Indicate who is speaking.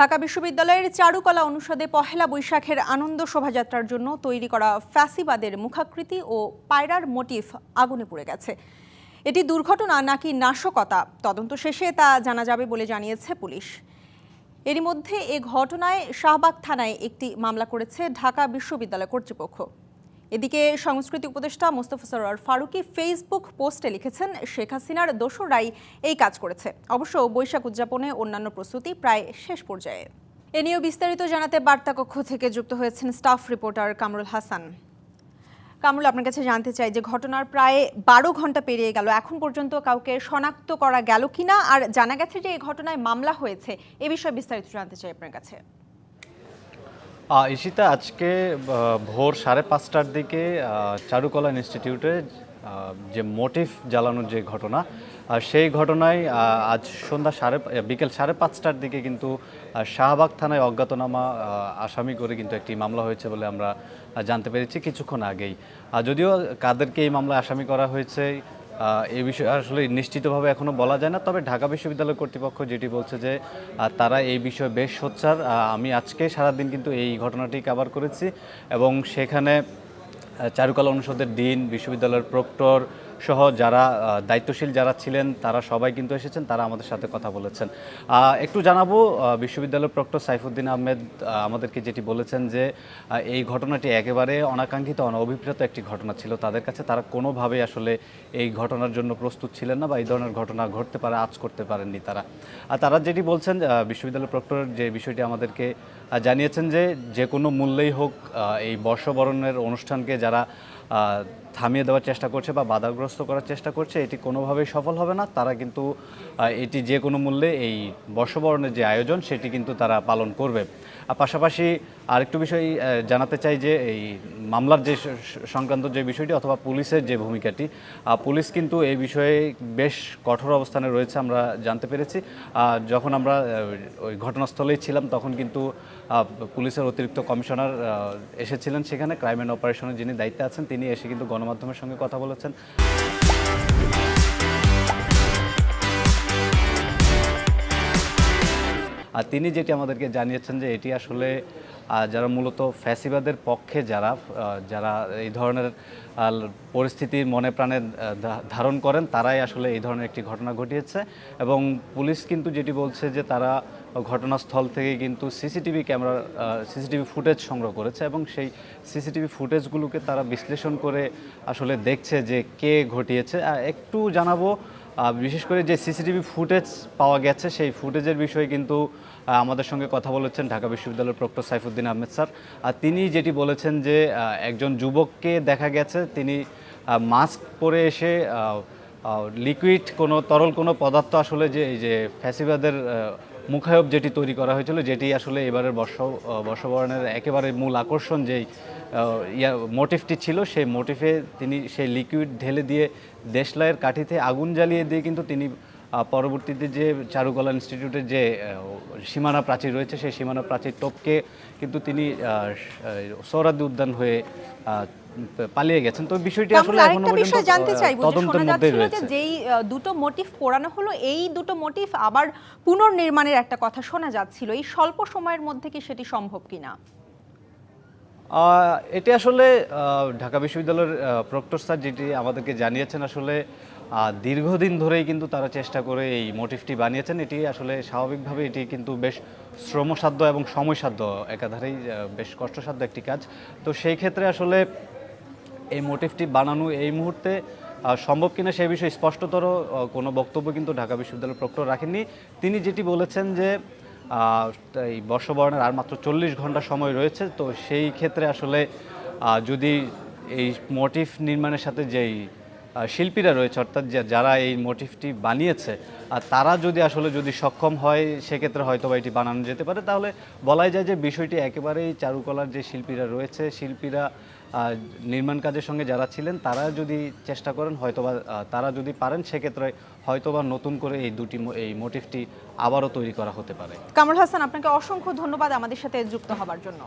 Speaker 1: ঢাকা বিশ্ববিদ্যালয়ের চারুকলা অনুষদে পহেলা বৈশাখের আনন্দ শোভাযাত্রার জন্য তৈরি করা ফ্যাসিবাদের মুখাকৃতি ও পায়রার মোটিফ আগুনে পুড়ে গেছে। এটি দুর্ঘটনা নাকি নাশকতা? তদন্ত শেষে তা জানা যাবে বলে জানিয়েছে পুলিশ। এরই মধ্যে এ ঘটনায় শাহবাগ থানায় একটি মামলা করেছে ঢাকা বিশ্ববিদ্যালয় কর্তৃপক্ষ। এদিকে সংস্কৃতি উপদেষ্টা মোস্তফা সরোয়ার ফারুকি ফেসবুক পোস্টে লিখেছেন, শেখ হাসিনার দোসরাই এই কাজ করেছে। অবশ্য বৈশাখ উদযাপনে অন্যান্য প্রস্তুতি প্রায় শেষ পর্যায়ে। এ নিয়েও বিস্তারিত জানাতে বার্তা কক্ষ থেকে যুক্ত হয়েছেন স্টাফ রিপোর্টার কামরুল হাসান। কামরুল, আপনার কাছে জানতে চাই যে ঘটনার প্রায় বারো ঘণ্টা পেরিয়ে গেল। এখন পর্যন্ত কাউকে শনাক্ত করা গেল কিনা? আর জানা গেছে যে এই ঘটনায় মামলা হয়েছে। এ বিষয়ে বিস্তারিত জানতে চাই আপনার কাছে।
Speaker 2: ঈশিতা, আজকে ভোর সাড়ে পাঁচটার দিকে চারুকলা ইনস্টিটিউটে যে মোটিভ জ্বালানোর যে ঘটনা সেই ঘটনায় আজ সন্ধ্যা সাড়ে বিকেল সাড়ে পাঁচটার দিকে কিন্তু শাহবাগ থানায় অজ্ঞাতনামা আসামি করে কিন্তু একটি মামলা হয়েছে বলে আমরা জানতে পেরেছি কিছুক্ষণ আগেই। যদিও কাদেরকে এই মামলায় আসামি করা হয়েছে এই বিষয়ে আসলে নিশ্চিতভাবে এখনও বলা যায় না। তবে ঢাকা বিশ্ববিদ্যালয় কর্তৃপক্ষ যেটি বলছে যে তারা এই বিষয়ে বেশ সোচ্চার। আমি আজকে সারাদিন কিন্তু এই ঘটনাটি কভার করেছি এবং সেখানে চারুকলা অনুষদের দিন বিশ্ববিদ্যালয়ের প্রক্টর সহ যারা দায়িত্বশীল যারা ছিলেন তারা সবাই কিন্তু এসেছেন তারা আমাদের সাথে কথা বলেছেন। একটু জানাব বিশ্ববিদ্যালয়ের প্রক্টর সাইফুদ্দিন আহমেদ আমাদেরকে যেটি বলেছেন যে এই ঘটনাটি একেবারে অনাকাঙ্ক্ষিত অনঅভিপ্রেত একটি ঘটনা ছিল তাদের কাছে। তারা কোনোভাবে আসলে এই ঘটনার জন্য প্রস্তুত ছিলেন না বা এই ধরনের ঘটনা ঘটতে পারে আজ করতে পারেননি তারা। আর তারা যেটি বলছেন আহ, বিশ্ববিদ্যালয়ের প্রক্টর যে বিষয়টি আমাদেরকে জানিয়েছেন যে যে কোনো মূল্যেই হোক এই বর্ষবরণের অনুষ্ঠানকে যারা থামিয়ে দেওয়ার চেষ্টা করছে বা বাধাগ্রস্ত করার চেষ্টা করছে, এটি কোনোভাবেই সফল হবে না। তারা কিন্তু এটি যে কোনো মূল্যে এই বর্ষবরণের যে আয়োজন, সেটি কিন্তু তারা পালন করবে। আর পাশাপাশি আরেকটু বিষয় জানাতে চাই যে এই মামলার যে সংক্রান্ত যে বিষয়টি অথবা পুলিশের যে ভূমিকাটি পুলিশ কিন্তু এই বিষয়ে বেশ কঠোর অবস্থানে রয়েছে আমরা জানতে পেরেছি। যখন আমরা ওই ঘটনাস্থলেই ছিলাম, তখন কিন্তু পুলিশের অতিরিক্ত কমিশনার এসেছিলেন সেখানে। ক্রাইম অ্যান্ড অপারেশনের যিনি দায়িত্বে আছেন, তিনি এসে কিন্তু গণমাধ্যমের সঙ্গে কথা বলেছেন। আর তিনি যেটি আমাদেরকে জানিয়েছেন যে এটি আসলে যারা মূলত ফ্যাসিবাদের পক্ষে যারা যারা এই ধরনের পরিস্থিতির মনে প্রাণে ধারণ করেন, তারাই আসলে এই ধরনের একটি ঘটনা ঘটিয়েছে। এবং পুলিশ কিন্তু যেটি বলছে যে তারা ঘটনাস্থল থেকে কিন্তু সিসিটিভি ক্যামেরা সিসিটিভি ফুটেজ সংগ্রহ করেছে এবং সেই সিসিটিভি ফুটেজগুলোকে তারা বিশ্লেষণ করে আসলে দেখছে যে কে ঘটিয়েছে। একটু জানাব বিশেষ করে যে সিসিটিভি ফুটেজ পাওয়া গেছে, সেই ফুটেজের বিষয়ে কিন্তু আমাদের সঙ্গে কথা বলেছেন ঢাকা বিশ্ববিদ্যালয়ের প্রক্টর সাইফুদ্দিন আহমেদ স্যার। আর তিনি যেটি বলেছেন যে একজন যুবককে দেখা গেছে, তিনি মাস্ক পরে এসে লিকুইড কোনো তরল কোনো পদার্থ আসলে যে, এই যে ফ্যাসিবাদের মুখায়ব যেটি তৈরি করা হয়েছিল, যেটি আসলে এবারের বর্ষ বর্ষবরণের একেবারে মূল আকর্ষণ যেই ইয়া মোটিভটি ছিল, সেই মোটিভে তিনি সেই লিকুইড ঢেলে দিয়ে দেশলাইয়ের কাঠিতে আগুন জ্বালিয়ে দিয়ে কিন্তু তিনি পরবর্তীতে যে চারুকলা ইনস্টিটিউটের যে সীমানা প্রাচীর রয়েছে, সেই সীমানা প্রাচীর টপকে কিন্তু তিনি সৌরাদি উদ্যান হয়ে পালিয়ে গেছেন। তো বিষয়টি আসলে
Speaker 1: এখনও
Speaker 2: পর্যন্ত
Speaker 1: জানতে চাইব
Speaker 2: তদন্তের
Speaker 1: শোনা
Speaker 2: মধ্যেই
Speaker 1: যাচ্ছিল যে
Speaker 2: রয়েছে।
Speaker 1: যেই দুটো মোটিভ পোড়ানো হলো এই দুটো মোটিভ আবার পুনর্নির্মাণের একটা কথা শোনা যাচ্ছিল। এই স্বল্প সময়ের মধ্যে কি সেটি সম্ভব কিনা?
Speaker 2: এটি আসলে ঢাকা বিশ্ববিদ্যালয়ের প্রক্টর স্যার যেটি আমাদেরকে জানিয়েছেন আসলে আহ, দীর্ঘদিন ধরেই কিন্তু তারা চেষ্টা করে এই মোটিভটি বানিয়েছেন। এটি আসলে স্বাভাবিকভাবে এটি কিন্তু বেশ শ্রমসাধ্য এবং সময়সাধ্য একাধারেই বেশ কষ্টসাধ্য একটি কাজ। তো সেই ক্ষেত্রে আসলে এই মোটিভটি বানানো এই মুহূর্তে সম্ভব কিনা সেই বিষয়ে স্পষ্টতর কোনো বক্তব্য কিন্তু ঢাকা বিশ্ববিদ্যালয়ের প্রক্টর রাখেননি। তিনি যেটি বলেছেন যে এই বর্ষবরণের আর মাত্র চল্লিশ ঘণ্টা সময় রয়েছে, তো সেই ক্ষেত্রে আসলে যদি এই মোটিভ নির্মাণের সাথে যেই শিল্পীরা রয়েছে, অর্থাৎ যারা এই মোটিভটি বানিয়েছে, আর তারা যদি আসলে যদি সক্ষম হয়, সেক্ষেত্রে হয়তো বা এটি বানানো যেতে পারে। তাহলে বলাই যায় যে বিষয়টি একেবারেই চারুকলার যে শিল্পীরা রয়েছে, শিল্পীরা নির্মাণ কাজের সঙ্গে যারা ছিলেন, তারা যদি চেষ্টা করেন, হয়তোবা তারা যদি পারেন, সেক্ষেত্রে হয়তোবা নতুন করে এই দুটি এই মোটিভটি আবারও তৈরি করা হতে পারে।
Speaker 1: কামরুল হাসান, আপনাকে অসংখ্য ধন্যবাদ আমাদের সাথে যুক্ত হবার জন্য।